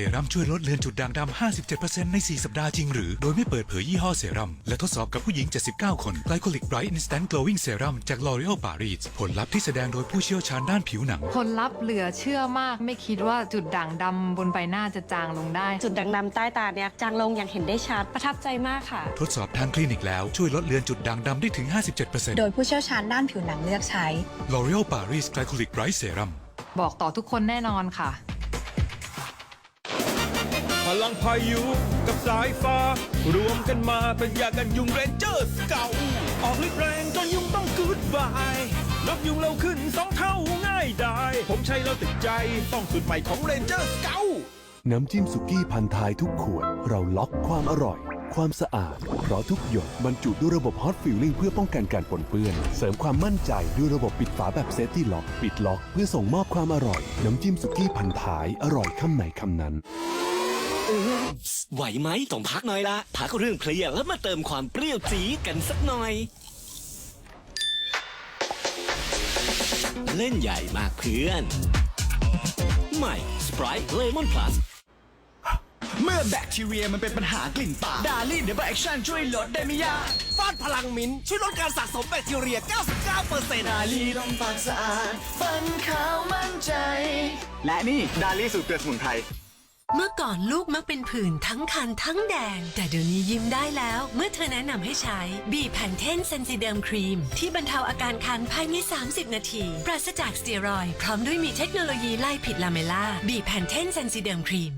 เซรั่มช่วยลดเลือนจุดด่างดำ 57%ใน 4 สัปดาห์จริงหรือ โดยไม่เปิดเผยยี่ห้อเซรั่ม และทดสอบกับผู้หญิง 79 คน Glycolic Bright Instant Glowing Serum จาก L'Oreal Paris ผลลัพธ์ที่แสดงโดยผู้เชี่ยวชาญด้านผิวหนัง ผลลัพธ์เหลือเชื่อมาก ไม่คิดว่าจุดด่างดำบนใบหน้าจะจางลงได้ จุดด่างดำใต้ตาเนี่ยจางลงอย่างเห็นได้ชัด ประทับใจมากค่ะ ทดสอบทางคลินิกแล้วช่วยลดเลือนจุดด่างดำได้ถึง 57%โดยผู้เชี่ยวชาญด้านผิวหนังเลือกใช้ L'Oreal Paris Glycolic Bright Serum บอกต่อทุกคนแน่นอนค่ะพ ลังพายุกับสายฟ้า รวมกันมาเป็นยากันยุงเรนเจอร์สเก่าออกฤทธิ์แรงจนยุงต้องกูดบายลบยุงเร็วขึ้นสองเท่าง่ายได้ ผมใช้แล้วติดใจต้องสูตรใหม่ของเรนเจอร์สเก่าน้ำจิ้มสุกี้พันทายทุกขวด เราล็อกความอร่อย ความสะอาด เพราะทุกหยดบรรจุด้วยระบบฮอตฟิลลิ่งเพื่อป้องกันการปนเปื้อน เสริมความมั่นใจด้วยระบบปิดฝาแบบเซฟตี้ล็อก ปิดล็อกเพื่อส่งมอบความอร่อย น้ำจิ้มสุกี้พันทายอร่อยคำไหนคำนั้น ไหวไหมต้องพักหน่อยละพักเรื่องเพลียแล้วมาเติมความเปรี้ยวจี๊ดกันสักหน่อย เล่นใหญ่มากเพื่อน ใหม่ Sprite Lemon Plus เมื่อแบคทีเรียมันเป็นปัญหากลิ่นปาก ดาลี่เดบแอคชั่นช่วยลดได้ไม่ยากฟาดพลังมิ้นท์ช่วยลดการสะสมแบคทีเรีย 99%ดาลี่ต้องปากสะอาด ฟันขาวมั่นใจ และนี่ ดาลี่สูตรเกลือสมุนไพร เมื่อก่อนลูกมักเป็นผื่นทั้งคันทั้งแดง แต่เดี๋ยวนี้ยิ้มได้แล้ว เมื่อเธอแนะนำให้ใช้บีแพนเทนเซนซิเดิมครีม ที่บรรเทาอาการคันภายใน 30 นาที ปราศจากสเตียรอยด์พร้อมด้วยมีเทคโนโลยีไล่ผิดลาเมล่าบีแพนเทนเซนซิเดิมครีม